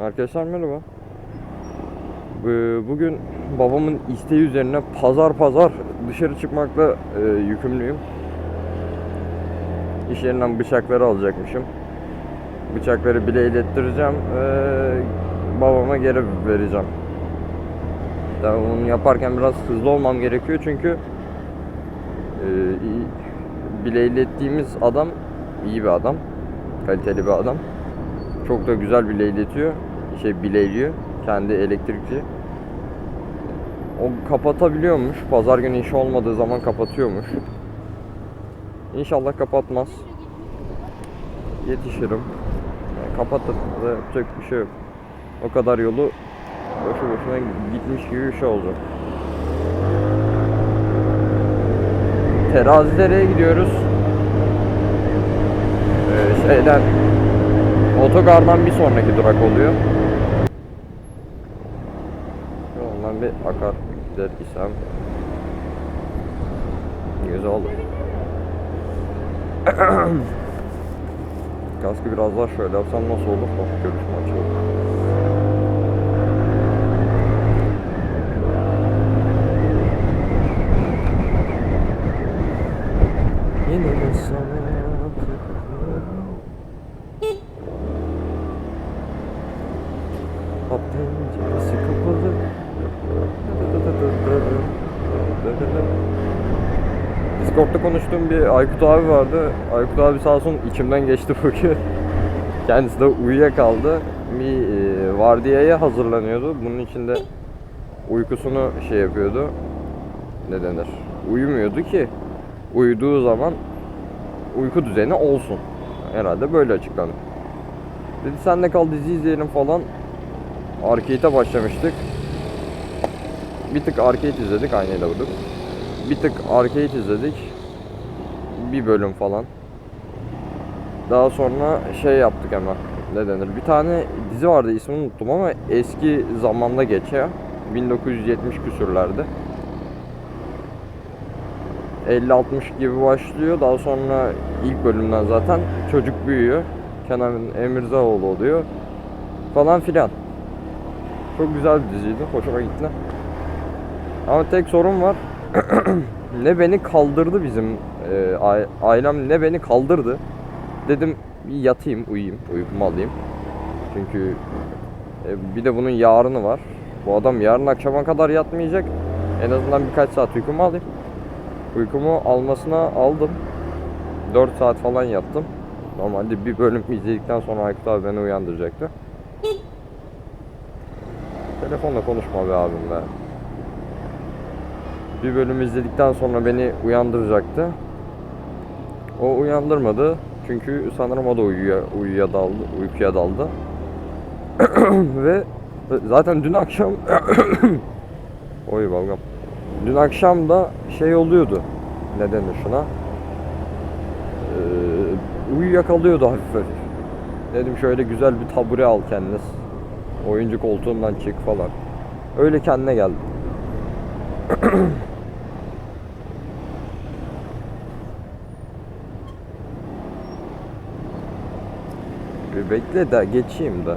Arkadaşlar merhaba. Bu- Bugün babamın isteği üzerine pazar pazar dışarı çıkmakla e, yükümlüyüm. İş yerinden bıçakları alacakmışım. Bıçakları bile ilettireceğim ve babama geri vereceğim. Tabii bunu yaparken biraz hızlı olmam gerekiyor çünkü e, bile ilettiğimiz adam iyi bir adam. Kaliteli bir adam. Çok da güzel bile iletiyor. Şey bileyliyor. Kendi elektrikçi. O kapatabiliyormuş. Pazar günü iş olmadığı zaman kapatıyormuş. İnşallah kapatmaz. Yetişirim. Yani kapatır da yapacak bir şey yok. O kadar yolu boşu boşuna gitmiş gibi bir şey olacak. Terazilere gidiyoruz. Ee, şeyden Otogardan bir sonraki durak oluyor. Ondan bir akar gider isem güzel olur. Kaskı biraz daha şöyle yapsam nasıl olur? Bak görüşüm açılır. Yine de sana Hop penceresi kapalı. Konuştuğum bir Aykut abi vardı. Aykut abi sağ olsun içimden geçti bugün. Kendisi de uyuyakaldı. Bir e, vardiyaya hazırlanıyordu. Bunun için de uykusunu şey yapıyordu. Ne denir? Uyumuyordu ki uyuduğu zaman uyku düzeni olsun. Herhalde böyle açıklanır. Dedi sen de kal dizi izleyelim falan. Arcade'e başlamıştık. Bir tık arcade izledik aynayla vurduk. Bir tık arcade izledik. Bir bölüm falan. Daha sonra şey yaptık hemen. Ne denir? Bir tane dizi vardı ismini unuttum ama eski zamanda geçiyor. 1970 küsürlerde. 50-60 gibi başlıyor. Daha sonra ilk bölümden zaten çocuk büyüyor. Kenan Emirzaoğlu oluyor. Falan filan. Çok güzel bir diziydi. Hoşuma gitti. Ama tek sorun var. ne beni kaldırdı bizim e, ai- ailem ne beni kaldırdı. Dedim yatayım, uyuyayım, uykumu alayım. Çünkü e, bir de bunun yarını var. Bu adam yarın akşama kadar yatmayacak. En azından birkaç saat uykumu alayım. Uykumu almasına aldım. 4 saat falan yattım. Normalde bir bölüm izledikten sonra Aykut abi beni uyandıracaktı. Telefonla konuşma be abim be. Bir bölüm izledikten sonra beni uyandıracaktı. O uyandırmadı. Çünkü sanırım o da uyuya, uyuya daldı, uykuya daldı. Ve zaten dün akşam Oy balgam. Dün akşam da şey oluyordu. Ne denir şuna? Ee, uyuyakalıyordu hafif hafif. Dedim şöyle güzel bir tabure al kendiniz. Oyuncu koltuğundan çık falan. Öyle kendine geldi. Bir bekle de geçeyim de.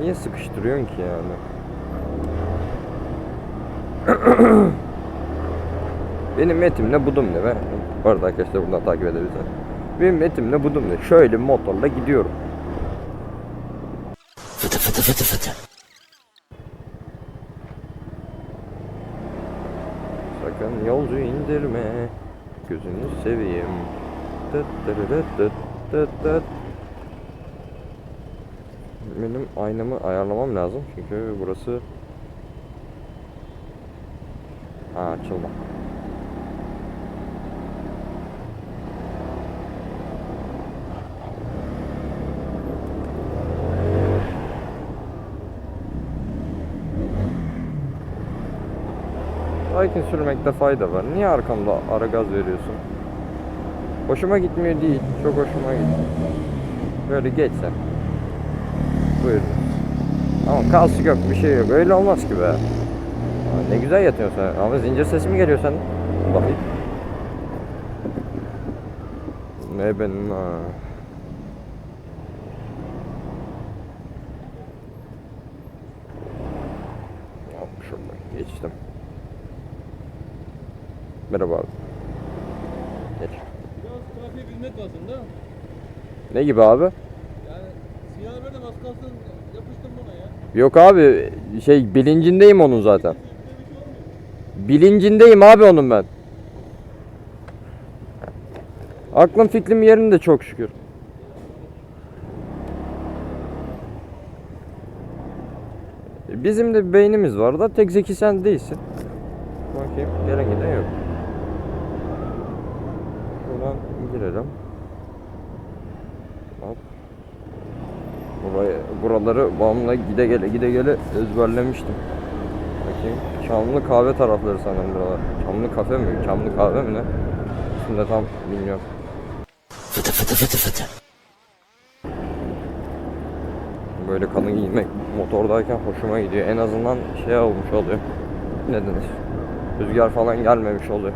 Niye sıkıştırıyorsun ki yani? Benim metim ne budum ne be. Bu arada arkadaşlar buradan takip edebilirler. Benim metim ne budum ne. Şöyle motorla gidiyorum. Fıtı fıtı fıtı fıtı. Sakın yolcu indirme. Gözünü seveyim. Benim aynamı ayarlamam lazım çünkü burası Ha açılma. Sakin sürmekte fayda var. Niye arkamda ara gaz veriyorsun? Hoşuma gitmiyor değil. Çok hoşuma gitti. Böyle geçsem. Buyurun. Ama kalsı yok bir şey yok. Öyle olmaz ki be. Ne güzel yatıyorsun sen. Ama zincir sesi mi geliyor sen? Bakayım. Ne ben Şuradan geçtim. Merhaba abi. Ne gibi abi? Yani de bas kalsın yapıştın buna ya. Yok abi şey bilincindeyim onun zaten. Bilincindeyim abi onun ben. Aklım fikrim yerinde çok şükür. Bizim de bir beynimiz var da tek zeki sen değilsin. Bakayım gelen giden yok. Buradan girelim. Hop. Burayı, buraları bağımla gide gele gide gele ezberlemiştim. Bakayım. Çamlı kahve tarafları sanırım buralar. Çamlı kafe mi? Çamlı kahve mi ne? Şimdi tam bilmiyorum. Böyle kalın giymek motordayken hoşuma gidiyor. En azından şey olmuş oluyor. Ne denir? Rüzgar falan gelmemiş oluyor.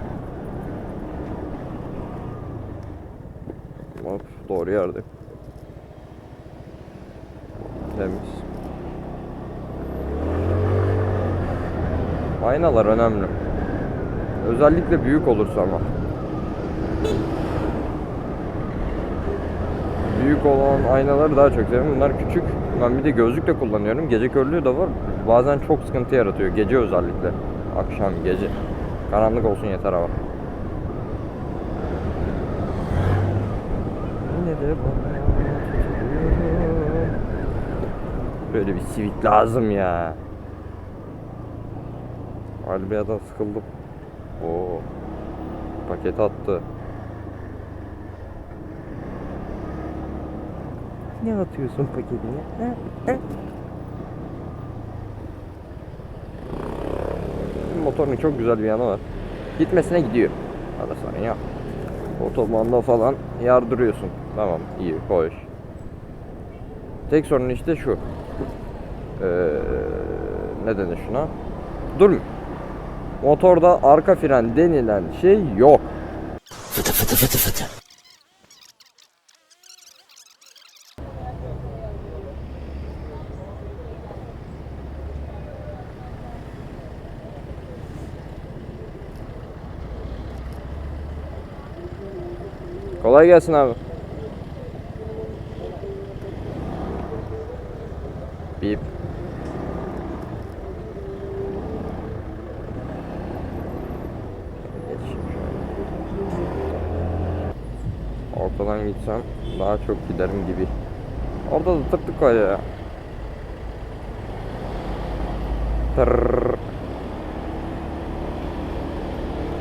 Hop, doğru yerde. Temiz. Aynalar önemli. Özellikle büyük olursa ama. Büyük olan aynaları daha çok seviyorum. Bunlar küçük. Ben bir de gözlük de kullanıyorum. Gece körlüğü de var. Bazen çok sıkıntı yaratıyor. Gece özellikle. Akşam, gece. Karanlık olsun yeter ama. Yine de bana Böyle bir sivit lazım ya. Albiya'dan sıkıldım. Oo. Paket attı. Ne atıyorsun paketine? Ha? Ha? Motorun çok güzel bir yanı var. Gitmesine gidiyor. Ara sorun yok. Otobanda falan yardırıyorsun. Tamam iyi hoş. Tek sorun işte şu. Ee, ne denir şuna? Durmuyor. Motorda arka fren denilen şey yok. Kolay gelsin abi. Bip. Geçeyim şöyle. Gitsem daha çok giderim gibi. Orada da tık tık var ya. Tırrrr.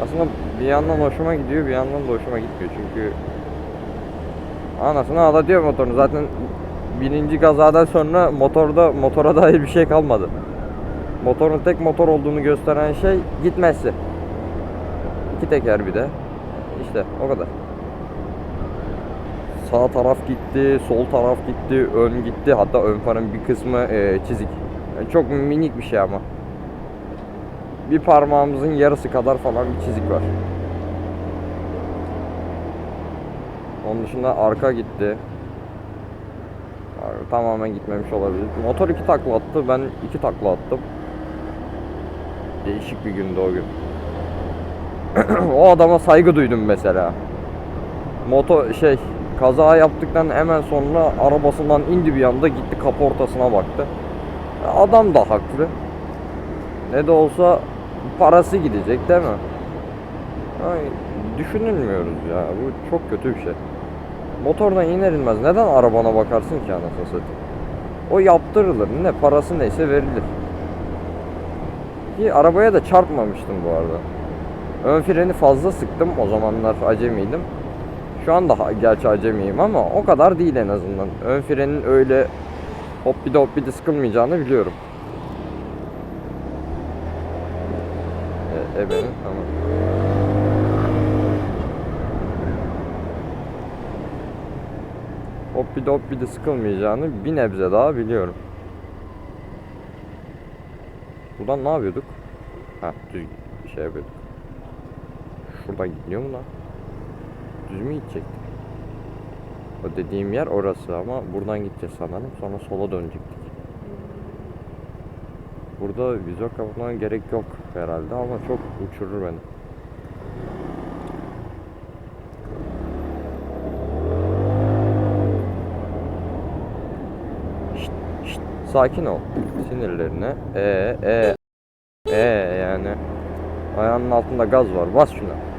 Aslında bir yandan hoşuma gidiyor bir yandan da hoşuma gitmiyor çünkü Anasını ağlatıyor motorunu zaten birinci kazadan sonra motorda motora dair bir şey kalmadı. Motorun tek motor olduğunu gösteren şey gitmesi. İki teker bir de. İşte o kadar. Sağ taraf gitti, sol taraf gitti, ön gitti. Hatta ön farın bir kısmı e, çizik. Yani çok minik bir şey ama. Bir parmağımızın yarısı kadar falan bir çizik var. Onun dışında arka gitti. Tamamen gitmemiş olabilir. Motor iki takla attı. Ben iki takla attım. Değişik bir gündü o gün. o adama saygı duydum mesela. Motor şey kaza yaptıktan hemen sonra arabasından indi bir anda gitti kapı ortasına baktı. Adam da haklı. Ne de olsa parası gidecek değil mi? Ay, düşünülmüyoruz ya. Bu çok kötü bir şey. Motordan iner inmez neden arabana bakarsın ki anasını satayım? O yaptırılır. Ne parası neyse verilir. Ki arabaya da çarpmamıştım bu arada. Ön freni fazla sıktım. O zamanlar acemiydim. Şu an da gerçi acemiyim ama o kadar değil en azından. Ön frenin öyle hop bir de hop bir de sıkılmayacağını biliyorum. E, ebenin tamam. Hop bir de hop bir de sıkılmayacağını bir nebze daha biliyorum. Buradan ne yapıyorduk? Ha düz şey yapıyorduk. Şuradan gidiyor mu lan? Düz mü gidecektik? O dediğim yer orası ama buradan gideceğiz sanırım. Sonra sola dönecektik. Burada vizör kapatmana gerek yok herhalde ama çok uçurur beni. Şşt, şşt, sakin ol. Sinirlerine. E e e yani ayağının altında gaz var. Bas şuna.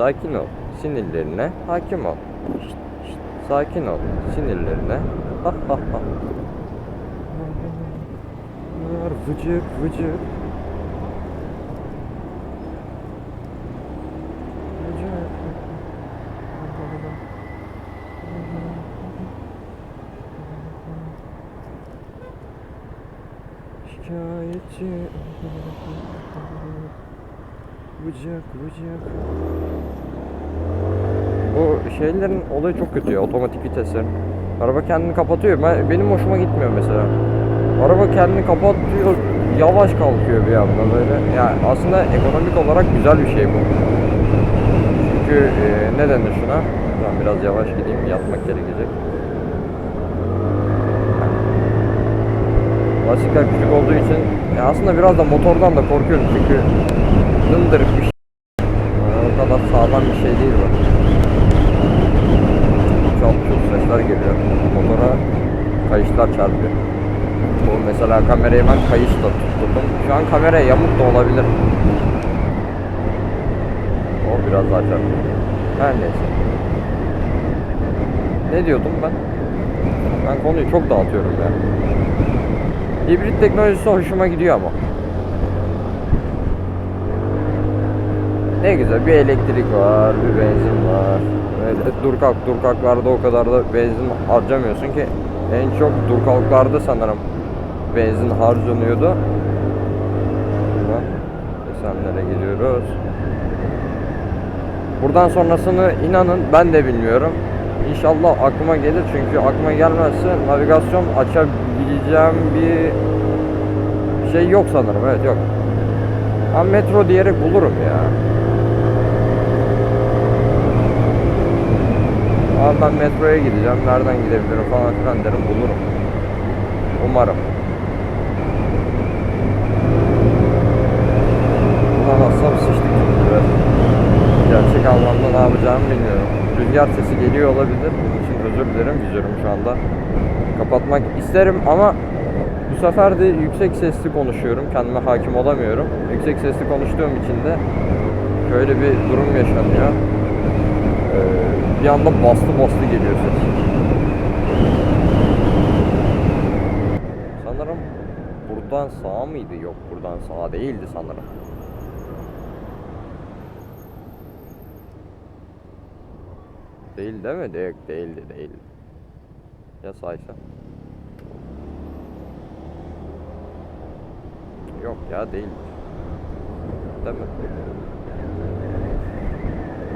Sakin ol. Sinirlerine hakim ol. Şşt, şşt, sakin ol. Sinirlerine. Ha ha ha. Vıcık vıcık. Şikayetçi Vıcık vıcık Bu şeylerin olayı çok kötü ya otomatik vitesler. Araba kendini kapatıyor. Ben, benim hoşuma gitmiyor mesela. Araba kendini kapatıyor yavaş kalkıyor bir anda böyle. Yani aslında ekonomik olarak güzel bir şey bu. Çünkü e, ne denir şuna? Ben biraz yavaş gideyim yatmak gerekecek Lastikler küçük olduğu için ya aslında biraz da motordan da korkuyorum çünkü dındırık bir şey. O kadar sağlam bir şey değil bu. Çok çok sesler geliyor. Motora kayışlar çarpıyor. Bu mesela kamerayı ben kayışla tutturdum. Şu an kameraya yamuk da olabilir. O biraz daha çarpıyor. Her neyse. Ne diyordum ben? Ben konuyu çok dağıtıyorum ya. Hibrit teknolojisi hoşuma gidiyor ama. Ne güzel bir elektrik var, bir benzin var. Öyle durkak durkaklarda o kadar da benzin harcamıyorsun ki en çok durkaklarda sanırım benzin harcanıyordu. Ama Esenlere gidiyoruz. Buradan sonrasını inanın ben de bilmiyorum. İnşallah aklıma gelir çünkü aklıma gelmezse navigasyon açabileceğim bir şey yok sanırım. Evet yok. Ben metro diyerek bulurum ya. Abi ben metroya gideceğim. Nereden gidebilirim falan filan derim bulurum. Umarım. Rüzgar sesi geliyor olabilir. Bunun için özür dilerim. Vizörüm şu anda. Kapatmak isterim ama bu sefer de yüksek sesli konuşuyorum. Kendime hakim olamıyorum. Yüksek sesli konuştuğum için de şöyle bir durum yaşanıyor. Ee, bir anda bastı bastı geliyor ses. Sanırım buradan sağ mıydı? Yok buradan sağ değildi sanırım. Değil değil mi? Değil, değildi değildi. Ya saysa? Yok ya değil. Değil mi?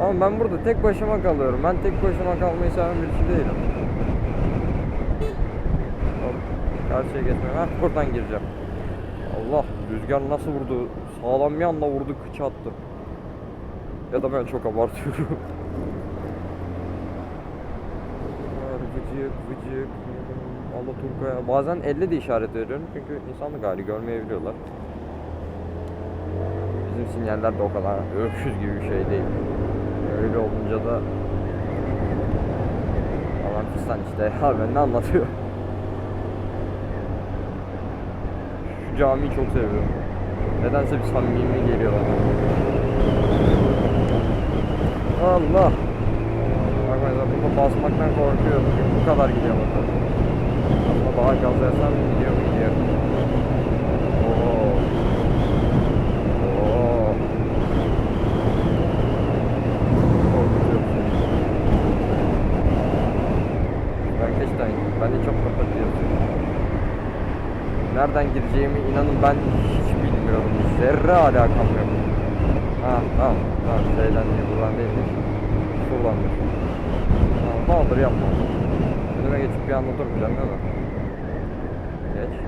Ama ben burada tek başıma kalıyorum. Ben tek başıma kalmayı seven birisi değilim. Hop, karşıya geçmem. Heh, buradan gireceğim. Allah rüzgar nasıl vurdu? Sağlam bir anda vurdu kıç attı. Ya da ben çok abartıyorum. Var, Vıcık vıcık. Allah Turkaya. Bazen 50 de işaret veriyorum çünkü insanlık hali görmeyebiliyorlar. Bizim sinyaller de o kadar öküz gibi bir şey değil. Öyle olunca da Aman fistan işte ya ben ne anlatıyor. Şu camiyi çok seviyorum. Nedense bir samimi geliyor bana. Allah. Burada basmaktan korkuyorum. Çünkü bu kadar gidiyor motor. Ama daha gaz versem gidiyor mu gidiyor. Nereden gireceğimi inanın ben hiç bilmiyorum. Zerre alakam yok. Ha tamam. Tamam şeyden değil buradan. Şuradanmış. Tamam ne olur yapma. Önüme geçip bir anda durmayacağım değil mi? Geç.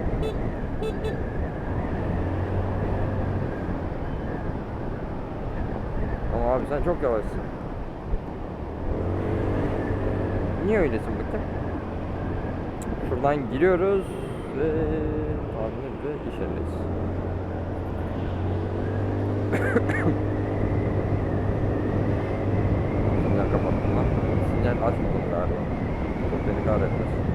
Ama abi sen çok yavaşsın. Niye öylesin bakın? Şuradan giriyoruz. ve tahmin ve iş Beni kahretmesin.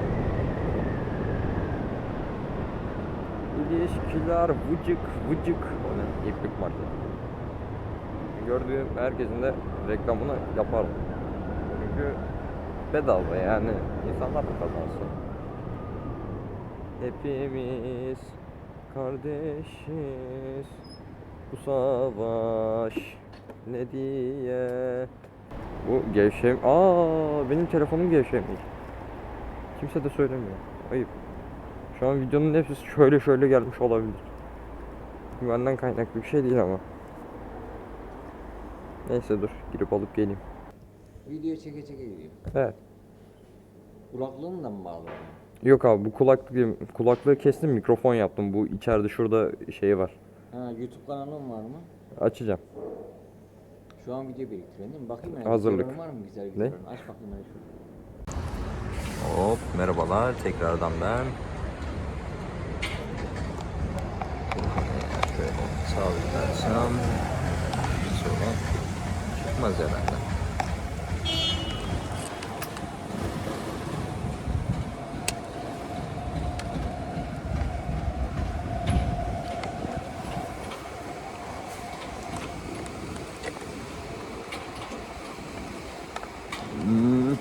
İlişkiler vıcık vıcık. O ne? İplik market. Gördüğüm herkesin de reklamını yaparım. Çünkü bedava yani insanlar da kazansın. Hepimiz kardeşiz. Bu savaş ne diye? Bu gevşem. Aa benim telefonum gevşemiş. Kimse de söylemiyor. Ayıp. Şu an videonun hepsi şöyle şöyle gelmiş olabilir. Benden kaynaklı bir şey değil ama. Neyse dur girip alıp geleyim. Video çeke çeke gidiyor. Evet. Kulaklığını da mı bağladın? Yok abi bu kulaklık kulaklığı kestim mikrofon yaptım. Bu içeride şurada şeyi var. Ha YouTube kanalın var mı? Açacağım. Şu an video biriktiriyorsun değil mi? Bakayım yani. Hazırlık. var mı güzel videoların? Aç bakayım hele şunu. Hop merhabalar tekrardan ben. Şöyle sabitlersem sonra çıkmaz herhalde. Hmm.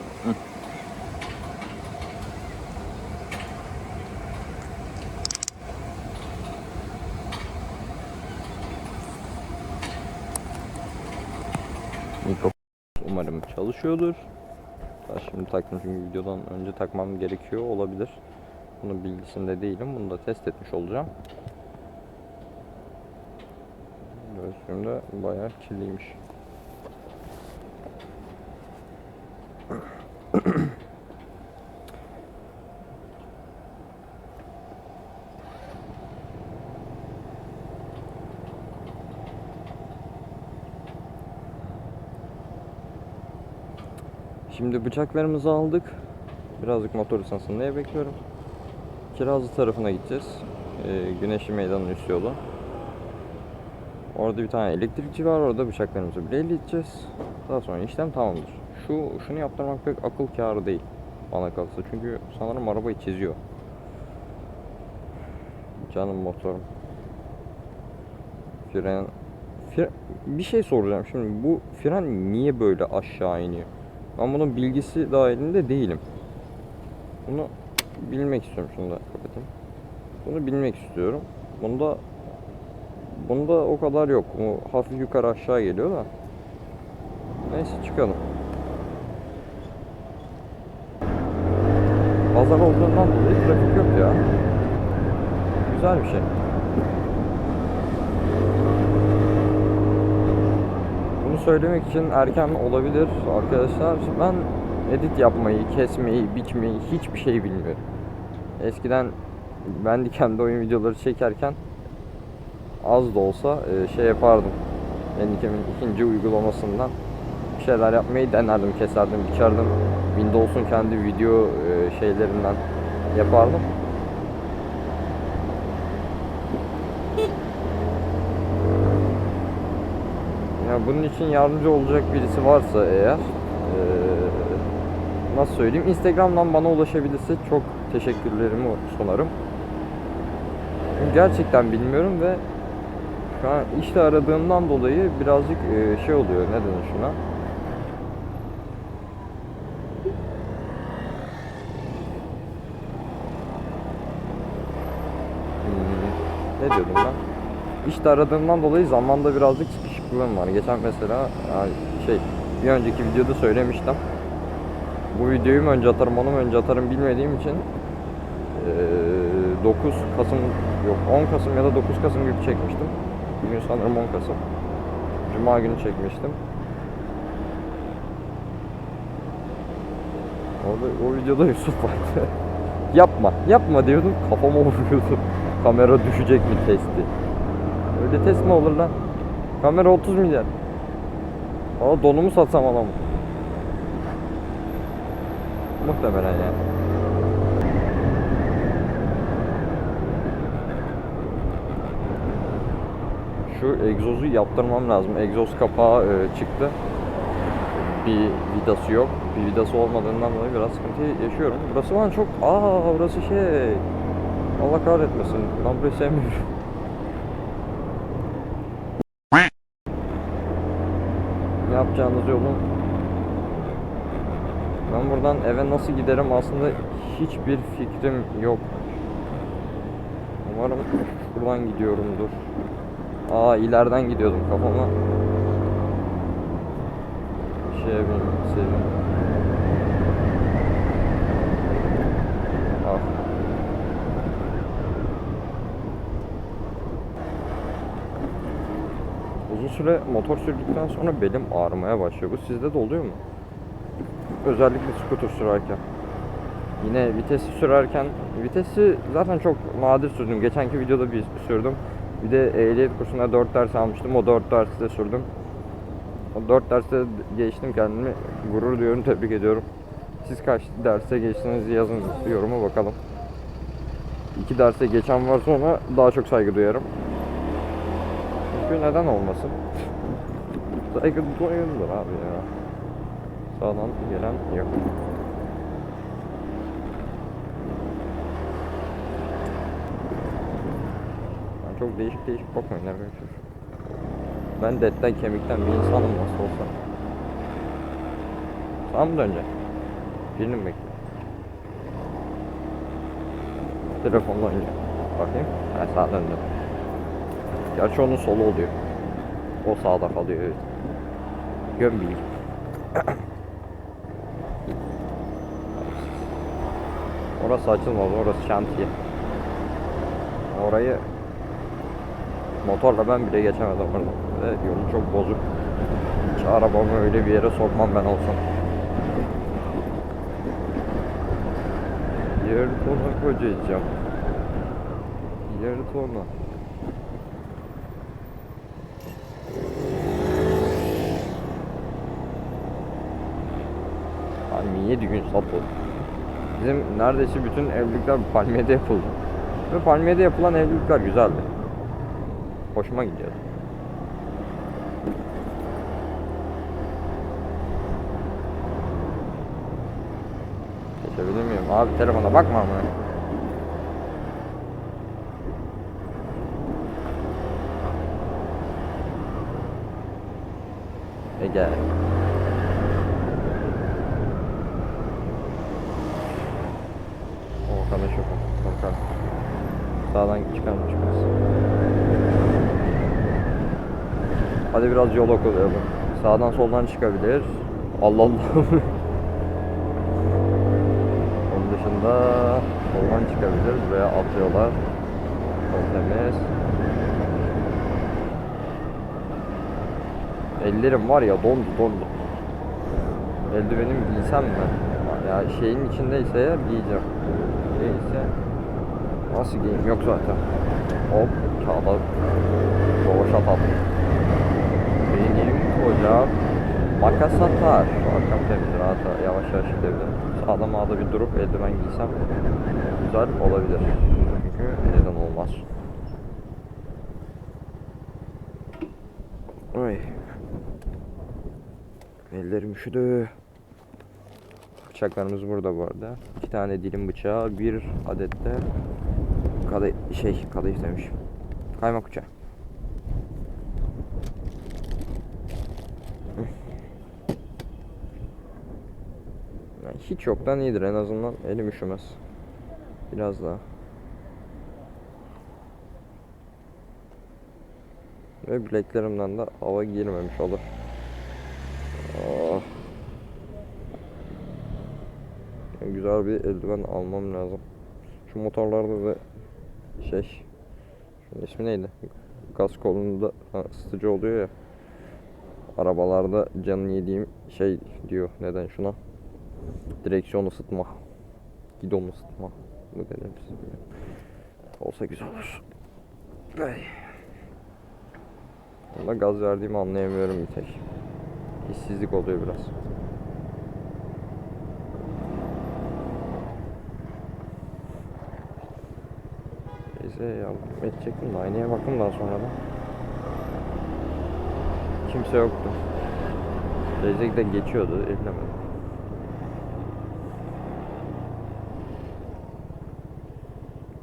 Mikrofon umarım çalışıyordur. Ben şimdi taktım çünkü videodan önce takmam gerekiyor olabilir. Bunun bilgisinde değilim. Bunu da test etmiş olacağım. Göğsüm de bayağı kirliymiş. Şimdi bıçaklarımızı aldık. Birazcık motor ısınsın bekliyorum. Kirazlı tarafına gideceğiz. Ee, Güneşli Meydan'ın üst yolu. Orada bir tane elektrikçi var. Orada bıçaklarımızı bileyle gideceğiz. Daha sonra işlem tamamdır. Şu şunu yaptırmak pek akıl kârı değil bana kalırsa. Çünkü sanırım arabayı çiziyor. Canım motorum. Fren Fre- bir şey soracağım şimdi bu fren niye böyle aşağı iniyor? Ben bunun bilgisi dahilinde değilim. Bunu bilmek istiyorum. Şunu da kapatayım. Bunu bilmek istiyorum. Bunda bunda o kadar yok. Bu hafif yukarı aşağı geliyor da. Neyse çıkalım. Pazar olduğundan dolayı trafik yok ya. Güzel bir şey. Söylemek için erken olabilir arkadaşlar. Ben edit yapmayı, kesmeyi, biçmeyi hiçbir şey bilmiyorum. Eskiden ben de kendi oyun videoları çekerken az da olsa e, şey yapardım. Bandicam'in ikinci uygulamasından bir şeyler yapmayı denerdim, keserdim, biçerdim. Windows'un kendi video e, şeylerinden yapardım. Bunun için yardımcı olacak birisi varsa eğer eee, nasıl söyleyeyim Instagram'dan bana ulaşabilirse çok teşekkürlerimi sunarım. Gerçekten bilmiyorum ve şu an işte aradığımdan dolayı birazcık şey oluyor ne denir şuna? Hmm, ne diyordum ben? İşte aradığımdan dolayı zamanda birazcık sıkışıklığım var. Geçen mesela şey bir önceki videoda söylemiştim. Bu videoyu mu önce atarım onu mu önce atarım bilmediğim için eee, 9 Kasım yok 10 Kasım ya da 9 Kasım gibi çekmiştim. Bugün sanırım 10 Kasım. Cuma günü çekmiştim. Orada o videoda Yusuf vardı. yapma, yapma diyordum kafama vuruyordu. Kamera düşecek mi testi. Öyle test mi olur lan? Kamera 30 milyar. Valla donumu satsam alamam. Muhtemelen yani. Şu egzozu yaptırmam lazım. Egzoz kapağı e, çıktı. Bir vidası yok. Bir vidası olmadığından dolayı biraz sıkıntı yaşıyorum. Burası bana çok... Aa burası şey... Allah kahretmesin. Ben burayı sevmiyorum. Yapacağınız yolun ben buradan eve nasıl giderim aslında hiçbir fikrim yok. Umarım buradan gidiyorumdur. Aa ileriden gidiyordum kafama. Şey benim sevim. Süre motor sürdükten sonra belim ağrımaya başlıyor. Bu sizde de oluyor mu? Özellikle scooter sürerken. Yine vitesi sürerken, vitesi zaten çok nadir sürdüm. Geçenki videoda bir sürdüm. Bir de ehliyet kursuna 4 ders almıştım. O 4 derste sürdüm. O 4 derste geçtim kendimi. Gurur duyuyorum, tebrik ediyorum. Siz kaç derste geçtiniz yazın yoruma bakalım. İki derse geçen varsa ona daha çok saygı duyarım. Çünkü neden olmasın? Saygı duyulur abi ya. Sağdan gelen yok. Ben çok değişik değişik bakmayın arkadaşlar. Ben de etten kemikten bir insanım nasıl olsa. Sağa mı dönecek? Birini mi bekliyor? Telefonla önce. Bakayım. Ha sağa döndü. Gerçi onun solu oluyor. O sağda kalıyor evet. Gömbilgi. Orası açılmaz, orası şantiye. Orayı motorla ben bile geçemedim oradan. Ve yolu çok bozuk. Hiç arabamı öyle bir yere sokmam ben olsam. Yertona kocayacağım. Yertona. Palmiye sapı. Bizim neredeyse bütün evlilikler palmiyede yapıldı. Ve palmiyede yapılan evlilikler güzeldi. Hoşuma gidiyor. Geçebilir miyim? Abi telefona bakma ama. Ege. O kadar çok korkar. Sağdan çıkan mı. Hadi biraz yol okulayalım. Sağdan soldan çıkabilir. Allah Allah. Onun dışında soldan çıkabilir. Buraya atlıyorlar. Yol temiz. Ellerim var ya dondu dondu. Eldivenim giysem mi? Ya şeyin içindeyse ya giyeceğim. Değilse nasıl giyeyim yok zaten. Hop kağıda boğuşa tatlı. Benim hocam makas atar. Arkam temiz rahat yavaş yavaş gidebilirim. Sağda mağda bir durup eldiven giysem güzel olabilir. Çünkü neden olmaz. Ay. Ellerim üşüdü. Bıçaklarımız burada bu arada. İki tane dilim bıçağı, bir adet de kadayıf şey kadayıf demişim. Kaymak bıçağı. Yani hiç yoktan iyidir en azından elim üşümez. Biraz daha. Ve bileklerimden de hava girmemiş olur. Oh. Güzel bir eldiven almam lazım. Şu motorlarda da şey şunun ismi neydi? Gaz kolunda ısıtıcı oluyor ya. Arabalarda canını yediğim şey diyor neden şuna? Direksiyon ısıtma. Gidon ısıtma. Bu denir. Olsa güzel olur. Ay. Bunda gaz verdiğimi anlayamıyorum bir tek. Hissizlik oluyor biraz. Neyse yardım edecektim de aynaya bakın daha sonra da. kimse yoktu. Teyze de geçiyordu, ellemedi.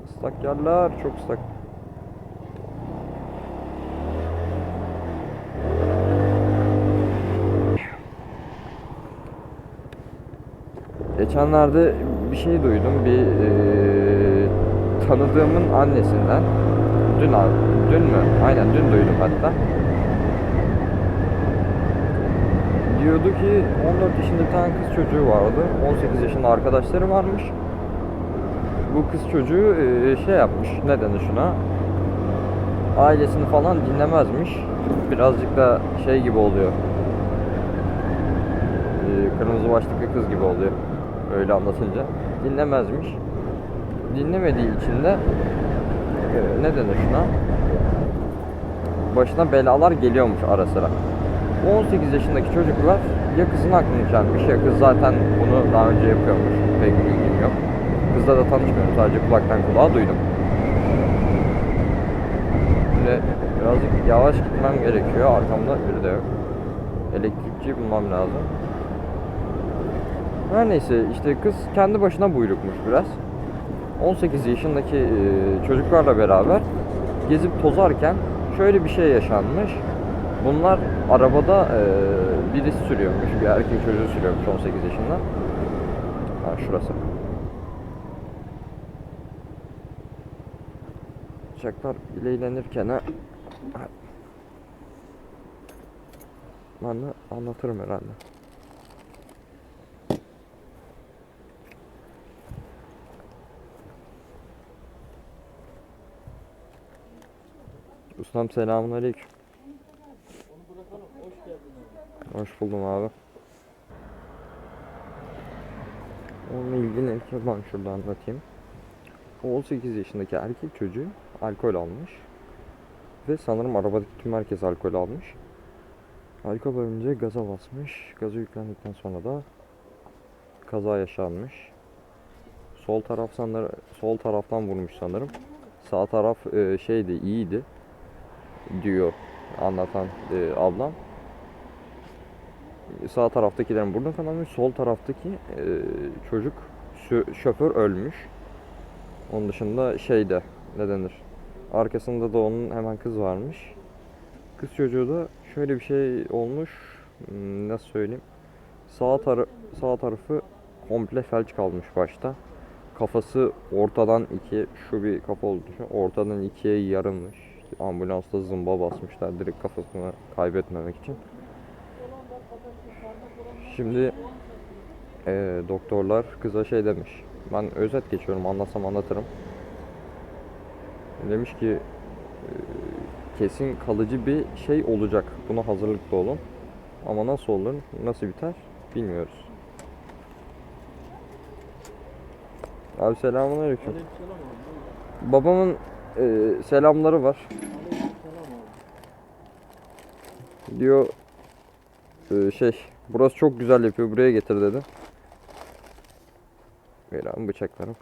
Islak yerler, çok ıslak. Geçenlerde bir şey duydum. Bir eee, tanıdığımın annesinden. Dün dün mü? Aynen dün duydum hatta. Diyordu ki 14 yaşında bir tane kız çocuğu vardı. 18 yaşında arkadaşları varmış. Bu kız çocuğu eee, şey yapmış. Ne denir şuna? Ailesini falan dinlemezmiş. Birazcık da şey gibi oluyor. Eee, kırmızı başlıklı kız gibi oluyor. Öyle anlatınca. Dinlemezmiş. Dinlemediği için de eee, ne denir şuna? Başına belalar geliyormuş ara sıra. 18 yaşındaki çocuklar ya kızın aklını çelmiş ya kız zaten bunu daha önce yapıyormuş. Pek bilgim yok. Kızla da tanışmıyorum sadece kulaktan kulağa duydum. Şimdi birazcık yavaş gitmem gerekiyor. Arkamda biri de yok. Elektrikçi bulmam lazım. Her neyse işte kız kendi başına buyrukmuş biraz. 18 yaşındaki e, çocuklarla beraber gezip tozarken şöyle bir şey yaşanmış. Bunlar arabada e, birisi sürüyormuş, bir erkek çocuğu sürüyormuş 18 yaşında. Ha şurası. Uçaklar ilerlenirken ha. Ben de anlatırım herhalde. Ustam selamun aleyküm. Hoş buldum abi. Onunla ilgili ki ben şurada anlatayım. O 18 yaşındaki erkek çocuğu alkol almış. Ve sanırım arabadaki tüm herkes alkol almış. Alkol alınca gaza basmış. Gaza yüklendikten sonra da kaza yaşanmış. Sol taraf sanırım sol taraftan vurmuş sanırım. Sağ taraf e, şeydi iyiydi diyor anlatan e, ablam. Sağ taraftakilerin burnu kanamış, sol taraftaki e, çocuk şoför ölmüş. Onun dışında şeyde ne denir? Arkasında da onun hemen kız varmış. Kız çocuğu da şöyle bir şey olmuş. Hmm, Nasıl söyleyeyim? Sağ tarı sağ tarafı komple felç kalmış başta. Kafası ortadan ikiye şu bir kafa oldu. Ortadan ikiye yarılmış. Ambulansta zımba basmışlar direkt kafasını kaybetmemek için. Şimdi eee, doktorlar kıza şey demiş. Ben özet geçiyorum anlatsam anlatırım. Demiş ki eee, kesin kalıcı bir şey olacak. Buna hazırlıklı olun. Ama nasıl olur, nasıl biter bilmiyoruz. Abi. Aleykümselam abi. Babamın eee, selamları var. Diyor eee, şey burası çok güzel yapıyor buraya getir dedi. Abi bıçaklarım.